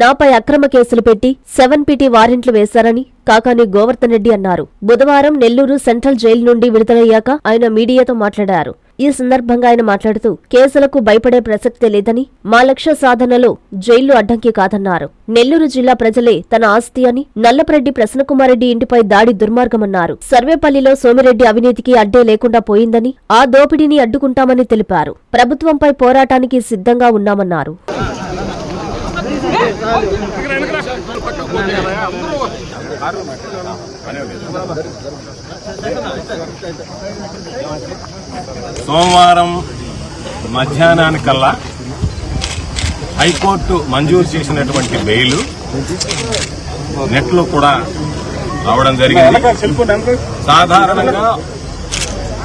నాపై అక్రమ కేసులు పెట్టి సెవెన్ పిటి వారెంట్లు వేశారని కాకాని గోవర్ధన్ రెడ్డి అన్నారు. బుధవారం నెల్లూరు సెంట్రల్ జైలు నుండి విడుదలయ్యాక ఆయన మీడియాతో మాట్లాడారు. ఈ సందర్భంగా ఆయన మాట్లాడుతూ కేసులకు భయపడే ప్రసక్తే లేదని మా లక్ష్య సాధనలో జైళ్ళు అడ్డంకి కాదన్నారు. నెల్లూరు జిల్లా ప్రజలే తన ఆస్తి అని నల్లపరెడ్డి ప్రసన్నకుమారెడ్డి ఇంటిపై దాడి దుర్మార్గమన్నారు. సర్వేపల్లిలో సోమిరెడ్డి అవినీతికి అడ్డే లేకుండా పోయిందని ఆ దోపిడీని అడ్డుకుంటామని తెలిపారు. ప్రభుత్వంపై పోరాటానికి సిద్ధంగా ఉన్నామన్నారు. సోమవారం మధ్యాహ్నానికల్లా హైకోర్టు మంజూరు చేసినటువంటి బెయిల్ నెట్లో కూడా రావడం జరిగింది. సాధారణంగా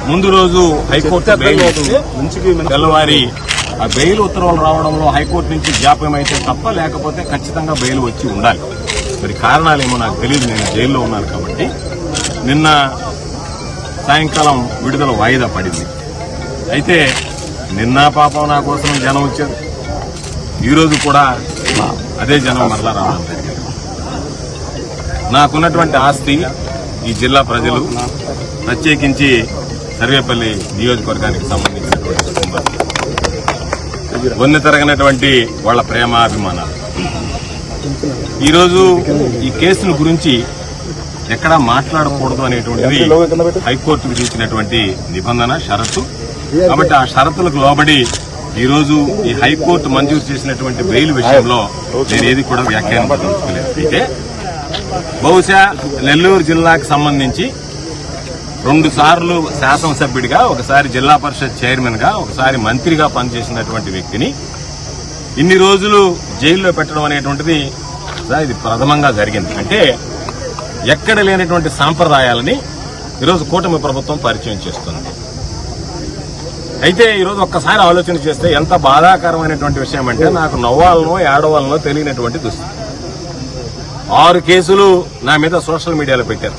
ముందు రోజు హైకోర్టు బెయిల్ తెల్లవారి ఆ బెయిల్ ఉత్తర్వులు రావడంలో హైకోర్టు నుంచి జాప్యం అయితే తప్ప లేకపోతే ఖచ్చితంగా బెయిల్ వచ్చి ఉండాలి. మరి కారణాలేమో నాకు తెలియదు నేను జైల్లో ఉన్నాను కాబట్టి. నిన్న సాయంకాలం విడుదల వాయిదా పడింది. అయితే నిన్న పాపం నా కోసం జనం వచ్చారు. ఈరోజు కూడా అదే జనం మరలా రావడం జరిగింది. నాకున్నటువంటి ఆస్తి ఈ జిల్లా ప్రజలు ప్రత్యేకించి సర్వేపల్లి నియోజకవర్గానికి సంబంధించినటువంటి కుటుంబాలు. వన్నె తరగనటువంటి వాళ్ళ ప్రేమాభిమానాలు. ఈరోజు ఈ కేసుల గురించి ఎక్కడా మాట్లాడకూడదు అనేటువంటిది హైకోర్టు విధించినటువంటి నిబంధన షరతు. కాబట్టి ఆ షరతులకు లోబడి ఈ రోజు ఈ హైకోర్టు మంజూరు చేసినటువంటి బెయిల్ విషయంలో నేను ఏది కూడా వ్యాఖ్యానం అయితే బహుశా నెల్లూరు జిల్లాకు సంబంధించి రెండు సార్లు శాసనసభ్యుడిగా ఒకసారి జిల్లా పరిషత్ చైర్మన్గా ఒకసారి మంత్రిగా పనిచేసినటువంటి వ్యక్తిని ఇన్ని రోజులు జైల్లో పెట్టడం అనేటువంటిది సార్ ఇది ప్రథమంగా జరిగింది. అంటే ఎక్కడ లేనటువంటి సాంప్రదాయాలని ఈరోజు కూటమి ప్రభుత్వం పరిచయం చేస్తుంది. అయితే ఈరోజు ఒక్కసారి ఆలోచన చేస్తే ఎంత బాధాకరమైనటువంటి విషయం అంటే నాకు నవ్వాలనో ఏడవాలనో తెలియనటువంటి దుస్థితి. ఆరు కేసులు నా మీద సోషల్ మీడియాలో పెట్టారు.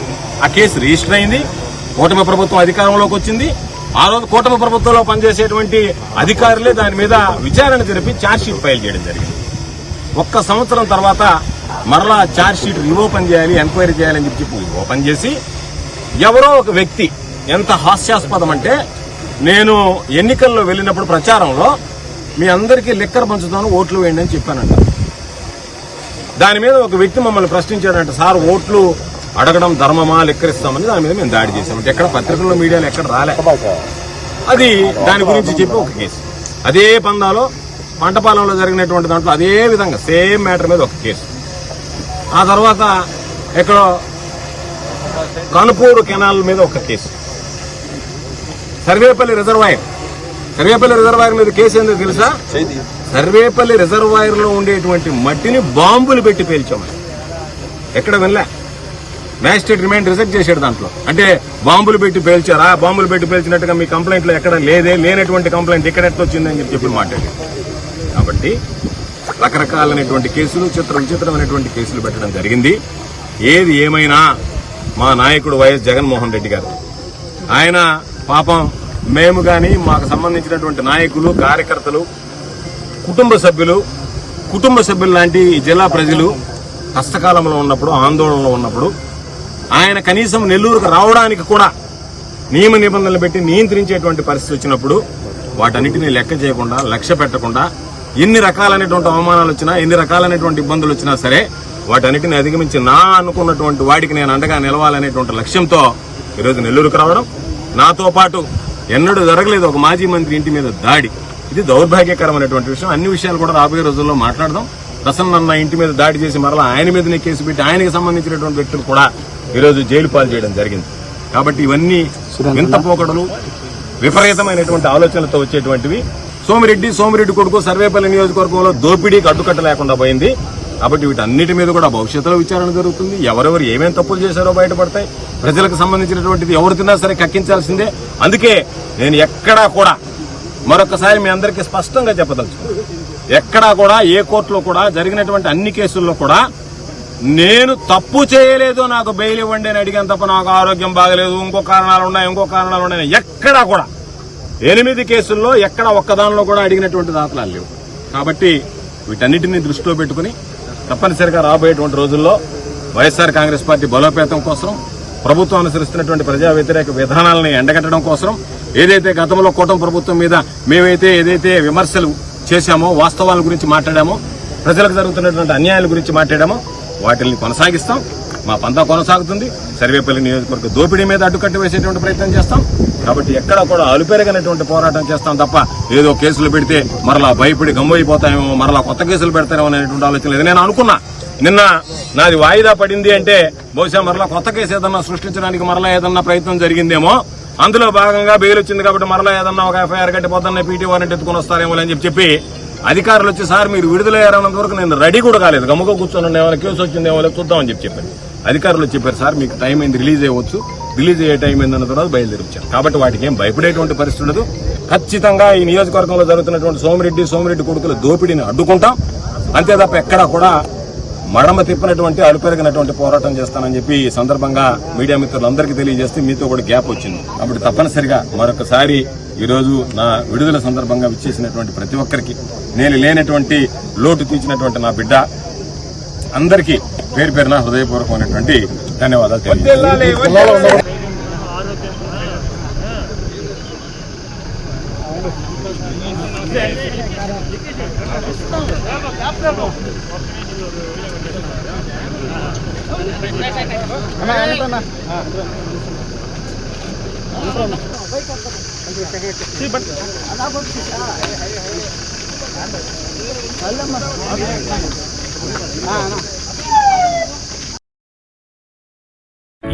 ఆ కేసు రిజిస్టర్ అయింది కూటమి ప్రభుత్వం అధికారంలోకి వచ్చింది. ఆ రోజు కూటమి ప్రభుత్వంలో పనిచేసేటువంటి అధికారులే దాని మీద విచారణ జరిపి ఛార్జ్షీట్ ఫైల్ చేయడం జరిగింది. ఒక్క సంవత్సరం తర్వాత మరలా ఛార్జ్షీట్ రీఓపెన్ చేయాలి ఎంక్వైరీ చేయాలని చెప్పి ఓపెన్ చేసి ఎవరో ఒక వ్యక్తి ఎంత హాస్యాస్పదం అంటే నేను ఎన్నికల్లో వెళ్ళినప్పుడు ప్రచారంలో మీ అందరికీ లిక్కర్ పంచుతాను ఓట్లు వేయండి అని చెప్పానంట. దాని మీద ఒక వ్యక్తి మమ్మల్ని ప్రశ్నించాడంట సార్ ఓట్లు అడగడం ధర్మమా లెక్కరిస్తామని దాని మీద మేము దాడి చేసాం అంటే ఎక్కడ పత్రికల్లో మీడియాలో ఎక్కడ రాలే. అది దాని గురించి చెప్పి ఒక కేసు. అదే పందాలో పంటపాలెంలో జరిగినటువంటి దాంట్లో అదే విధంగా సేమ్ మ్యాటర్ మీద ఒక కేసు. ఆ తర్వాత ఎక్కడో కనుపూరు కెనాల్ మీద ఒక case. Sarvepalli reservoir. Sarvepalli reservoir మీద కేసు ఏందో తెలుసా? సర్వేపల్లి రిజర్వాయర్లో ఉండేటువంటి మట్టిని బాంబులు పెట్టి పేల్చామని ఎక్కడ వినలే. మ్యాజిస్ట్రేట్ రిమైండ్ రిజెక్ట్ చేశాడు దాంట్లో. అంటే బాంబులు పెట్టి పేల్చారా? బాంబులు పెట్టి పేల్చినట్టుగా మీ కంప్లైంట్లో ఎక్కడ లేదే లేనటువంటి కంప్లైంట్ ఇక్కడ ఎట్లా వచ్చిందని చెప్పి ఇప్పుడు మాట్లాడారు కాబట్టి రకరకాలైనటువంటి కేసులు చిత్ర విచిత్రమైనటువంటి కేసులు పెట్టడం జరిగింది. ఏది ఏమైనా మా నాయకుడు వైఎస్ జగన్మోహన్ రెడ్డి గారు. ఆయన పాపం మేము కానీ మాకు సంబంధించినటువంటి నాయకులు కార్యకర్తలు కుటుంబ సభ్యులు కుటుంబ సభ్యులు లాంటి జిల్లా ప్రజలు కష్టకాలంలో ఉన్నప్పుడు ఆందోళనలో ఉన్నప్పుడు ఆయన కనీసం నెల్లూరుకు రావడానికి కూడా నియమ నిబంధనలు పెట్టి నియంత్రించేటువంటి పరిస్థితి వచ్చినప్పుడు వాటన్నిటిని లెక్క చేయకుండా లక్ష్య పెట్టకుండా ఎన్ని రకాలైనటువంటి అవమానాలు వచ్చినా ఎన్ని రకాలైనటువంటి ఇబ్బందులు వచ్చినా సరే వాటన్నిటిని అధిగమించి నా అనుకున్నటువంటి వాడికి నేను అండగా నిలవాలనేటువంటి లక్ష్యంతో ఈరోజు నెల్లూరుకు రావడం నాతో పాటు ఎన్నడూ జరగలేదు. ఒక మాజీ మంత్రి ఇంటి మీద దాడి. ఇది దౌర్భాగ్యకరమైనటువంటి విషయం. అన్ని విషయాలు కూడా రాబోయే రోజుల్లో మాట్లాడదాం. ప్రసన్న అన్న ఇంటి మీద దాడి చేసి మరలా ఆయన మీద కేసు పెట్టి ఆయనకి సంబంధించినటువంటి వ్యక్తులు కూడా ఈరోజు జైలు పాలు చేయడం జరిగింది. కాబట్టి ఇవన్నీ వింత పోకడలు విపరీతమైనటువంటి ఆలోచనలతో వచ్చేటువంటివి. సోమిరెడ్డి సోమిరెడ్డి కొడుకు సర్వేపల్లి నియోజకవర్గంలో దోపిడీకి అడ్డుకట్ట లేకుండా పోయింది. కాబట్టి వీటన్నిటి మీద కూడా భవిష్యత్తులో విచారణ జరుగుతుంది. ఎవరెవరు ఏమేం తప్పులు చేశారో బయటపడతాయి. ప్రజలకు సంబంధించినటువంటిది ఎవరు తిన్నా సరే కక్కించాల్సిందే. అందుకే నేను ఎక్కడా కూడా మరొకసారి మీ అందరికీ స్పష్టంగా చెప్పదలుచుకున్నాను ఎక్కడా కూడా ఏ కోర్టులో కూడా జరిగినటువంటి అన్ని కేసుల్లో కూడా నేను తప్పు చేయలేదు నాకు బెయిల్ ఇవ్వండి అని అడిగాను తప్ప నాకు ఆరోగ్యం బాగలేదు. ఇంకో కారణాలు ఉన్నాయి ఇంకో కారణాలు ఉన్నాయి. ఎక్కడా కూడా ఎనిమిది కేసుల్లో ఎక్కడ ఒక్కదానిలో కూడా అడిగినటువంటి దాఖలాలు లేవు. కాబట్టి వీటన్నిటిని దృష్టిలో పెట్టుకుని తప్పనిసరిగా రాబోయేటువంటి రోజుల్లో వైఎస్ఆర్ కాంగ్రెస్ పార్టీ బలోపేతం కోసం ప్రభుత్వం అనుసరిస్తున్నటువంటి ప్రజా వ్యతిరేక విధానాలను ఎండగట్టడం కోసం ఏదైతే గతంలో కూటమి ప్రభుత్వం మీద మేమైతే ఏదైతే విమర్శలు చేశామో వాస్తవాల గురించి మాట్లాడామో ప్రజలకు జరుగుతున్నటువంటి అన్యాయాల గురించి మాట్లాడామో వాటిని కొనసాగిస్తాం. మా పంతా కొనసాగుతుంది. సర్వేపల్లి నియోజకవర్గ దోపిడీ మీద అడ్డుకట్ట వేసేటువంటి ప్రయత్నం చేస్తాం. కాబట్టి ఎక్కడ కూడా అలుపెరగనటువంటి పోరాటం చేస్తాం తప్ప ఏదో కేసులు పెడితే మరలా భయపడి గమ్మైపోతామేమో మరలా కొత్త కేసులు పెడతారేమో అనేటువంటి ఆలోచన లేదు. నేను అనుకున్నా. నిన్న నాది వాయిదా పడింది అంటే బహుశా మరలా కొత్త కేసు ఏదన్నా సృష్టించడానికి మరలా ఏదన్నా ప్రయత్నం జరిగిందేమో. అందులో భాగంగా బెయిల్ వచ్చింది కాబట్టి మరలా ఏదన్నా ఒక ఎఫ్ఐఆర్ కట్టి పీటీ వారెంట్ ఎత్తుకుని వస్తారేమో అని చెప్పి చెప్పి అధికారులు వచ్చి సార్ మీరు విడుదలయ్యారన్నంత వరకు నేను రెడీ కూడా కాలేదు. గమ్ముగా కూర్చొని ఏమైనా కేసు వచ్చిందేమో లేదు చూద్దామని చెప్పి చెప్పాను అధికారులు చెప్పారు సార్ మీకు టైం అయింది రిలీజ్ అయ్యవచ్చు. రిలీజ్ అయ్యే టైం అయిందన్న తర్వాత బయలుదేరి వచ్చాను కాబట్టి వాటికి ఏం భయపడేటువంటి పరిస్థితి ఉండదు. ఖచ్చితంగా ఈ నియోజకవర్గంలో జరుగుతున్నటువంటి సోమిరెడ్డి సోమిరెడ్డి కొడుకుల దోపిడీని అడ్డుకుంటాం. అంతే తప్ప ఎక్కడా కూడా మడమ తిప్పినటువంటి అలుపెరిగినటువంటి పోరాటం చేస్తానని చెప్పి ఈ సందర్భంగా మీడియా మిత్రులందరికీ తెలియజేస్తే మీతో కూడా గ్యాప్ వచ్చింది. కాబట్టి తప్పనిసరిగా మరొకసారి ఈరోజు నా విడుదల సందర్భంగా విచ్చేసినటువంటి ప్రతి ఒక్కరికి నేను లేనటువంటి లోటు తీర్చినటువంటి నా బిడ్డ అందరికీ పేరు పేరున హృదయపూర్వకమైనటువంటి ధన్యవాదాలు తెలియజేస్తున్నాను.